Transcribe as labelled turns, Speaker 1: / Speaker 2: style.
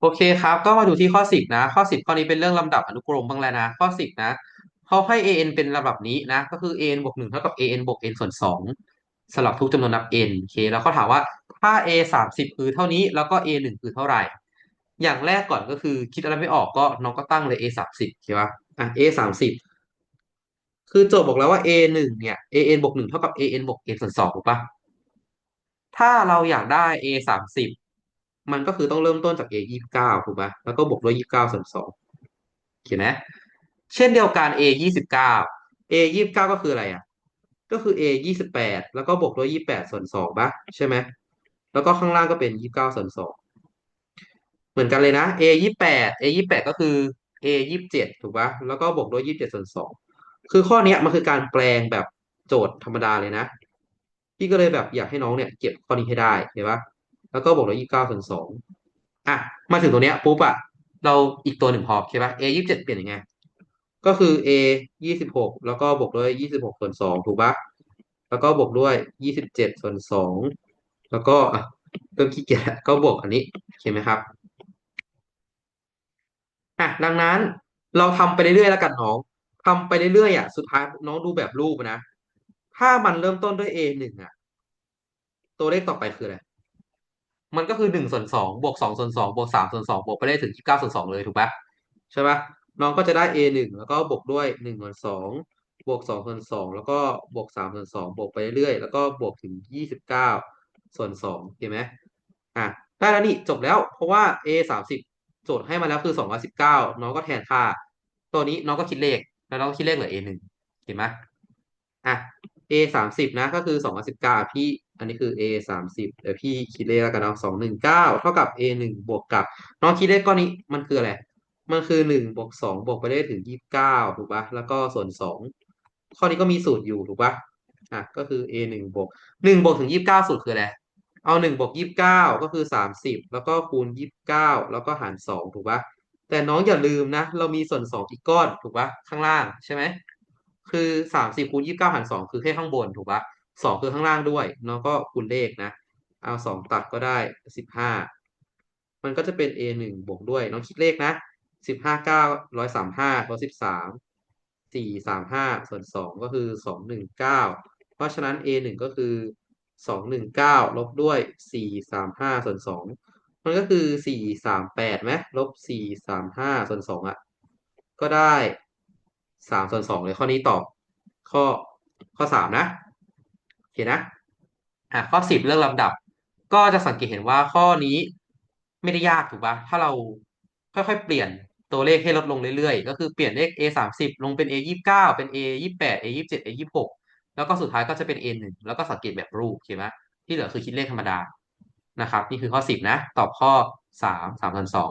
Speaker 1: โอเคครับ ก็มาดูที่ข้อสิบนะ ข้อสิบข้อนี้เป็นเรื่องลำดับอนุกรมบ้างแล้วนะ ข้อสิบนะเขาให้ an เป็นลำดับนี้นะ ก็คือ an บวกหนึ่งเท่ากับ an บวก n ส่วนสองสำหรับทุกจำนวนนับ n โอเค แล้วเขาถามว่าถ้า a สามสิบคือเท่านี้ แล้วก็ a หนึ่งคือเท่าไหร่ อย่างแรกก่อนก็คือคิดอะไรไม่ออกก็น้องก็ตั้งเลย a สามสิบโอเคปะอะ a สามสิบคือโจทย์บอกแล้วว่า a หนึ่งเนี่ย an บวกหนึ่งเท่ากับ an บวก n ส่วนสองถูกปะถ้าเราอยากได้ a สามสิบ มันก็คือต้องเริ่มต้นจาก a ยี่สิบเก้าถูกไหมแล้วก็บวกด้วยยี่สิบเก้าส่วนสองเขียนไหมเช่นเดียวกัน a ยี่สิบเก้า a ยี่สิบเก้าก็คืออะไรอะ ก็คือ a ยี่สิบแปดแล้วก็บวกด้วยยี่สิบแปดส่วนสองปะใช่ไหมแล้วก็ข้างล่างก็เป็นยี่สิบเก้าส่วนสองเหมือนกันเลยนะ a ยี่สิบแปด a ยี่สิบแปดก็คือ a ยี่สิบเจ็ดถูกปะแล้วก็บวกด้วยยี่สิบเจ็ดส่วนสองคือข้อนี้มันคือการแปลงแบบโจทย์ธรรมดาเลยนะ พี่ก็เลยแบบอยากให้น้องเนี่ย เก็บข้อนี้ให้ได้เห็นปะ แล้วก็บวกด้วยยี่เก้าส่วนสองอะ มาถึงตัวเนี้ยปุ๊บอะเราอีกตัวหนึ่งพอใช่ปะ a ยี่สิบเจ็ดเปลี่ยนยังไง ก็คือ a ยี่สิบหกแล้วก็บวกด้วยยี่สิบหกส่วนสองถูกปะแล้วก็บวกด้วยยี่สิบเจ็ดส่วนสองแล้วก็อะเริ่มขี้เกียจก็บวกอันนี้เห็นไหมครับอะดังนั้นเราทำไปเรื่อยๆแล้วกันน้องทำไปเรื่อยๆอะสุดท้ายน้องดูแบบรูปนะ ถ้ามันเริ่มต้นด้วย a หนึ่งอะ ตัวเลขต่อไปคืออะไร มันก็คือหนึ่งส่วนสองบวกสองส่วนสองบวกสามส่วนสองบวกไปได้ถึงยี่สิบเก้าส่วนสองเลยถูกปะใช่ปะน้องก็จะได้ a หนึ่งแล้วก็บวกด้วยหนึ่งส่วนสองบวกสองส่วนสองแล้วก็บวกสามส่วนสองบวกไปเรื่อยแล้วก็บวกถึงยี่สิบเก้าส่วนสองเห็นไหมอะได้แล้วนี่จบแล้วเพราะว่า a สามสิบโจทย์ให้มาแล้วคือสองร้อยสิบเก้าน้องก็แทนค่า ตัวนี้น้องก็คิดเลขแล้วน้องก็คิดเลขเหลือ a หนึ่งเห็นไหมอะ a สามสิบนะก็คือสองร้อยสิบเก้าพี่ อันนี้คือ a สามสิบเดี๋ยวพี่คิดเลขแล้วกันเนาะสองหนึ่งเก้าเท่ากับ a หนึ่งบวกกับน้องคิดเลขก้อนนี้มันคืออะไร มันคือหนึ่งบวกสองบวกไปได้ถึงยี่สิบเก้าถูกปะแล้วก็ส่วนสองข้อนี้ก็มีสูตรอยู่ถูกปะอะก็คือ a หนึ่งบวกหนึ่งบวกถึงยี่สิบเก้าสูตรคืออะไร เอาหนึ่งบวกยี่สิบเก้าก็คือสามสิบแล้วก็คูณยี่สิบเก้าแล้วก็หารสองถูกปะแต่น้องอย่าลืมนะ เรามีส่วนสองอีกก้อนถูกปะข้างล่างใช่ไหมคือสามสิบคูณยี่สิบเก้าหารสองคือแค่ข้างบนถูกปะ สองคือข้างล่างด้วยน้องก็คูณเลขนะเอาสองตัดก็ได้สิบห้ามันก็จะเป็น a หนึ่งบวกด้วยน้องคิดเลขนะสิบห้าเก้าร้อยสามห้าลบสิบสามสี่สามห้าส่วนสองก็คือสองหนึ่งเก้าเพราะฉะนั้น a หนึ่งก็คือสองหนึ่งเก้าลบด้วยสี่สามห้าส่วนสองมันก็คือสี่สามแปดไหมลบสี่สามห้าส่วนสองอะ ก็ได้สามส่วนสองเลยข้อนี้ตอบข้อข้อสามนะ อเคนะอะข้อสิบเรื่องลำดับ ก็จะสังเกตเห็นว่าข้อนี้ไม่ได้ยากถูกปะถ้าเราค่อยๆ เปลี่ยนตัวเลขให้ลดลงเรื่อยๆ ก็คือเปลี่ยนเลข a สามสิบลงเป็น a ยี่สิบเก้าเป็น a ยี่สิบแปด a ยี่สิบเจ็ด a ยี่สิบหกแล้วก็สุดท้ายก็จะเป็น a หนึ่งแล้วก็สังเกตแบบรูปโอเคไหมที่เหลือคือคิดเลขธรรมดานะครับ นี่คือข้อสิบนะ ตอบข้อสามสามส่วนสอง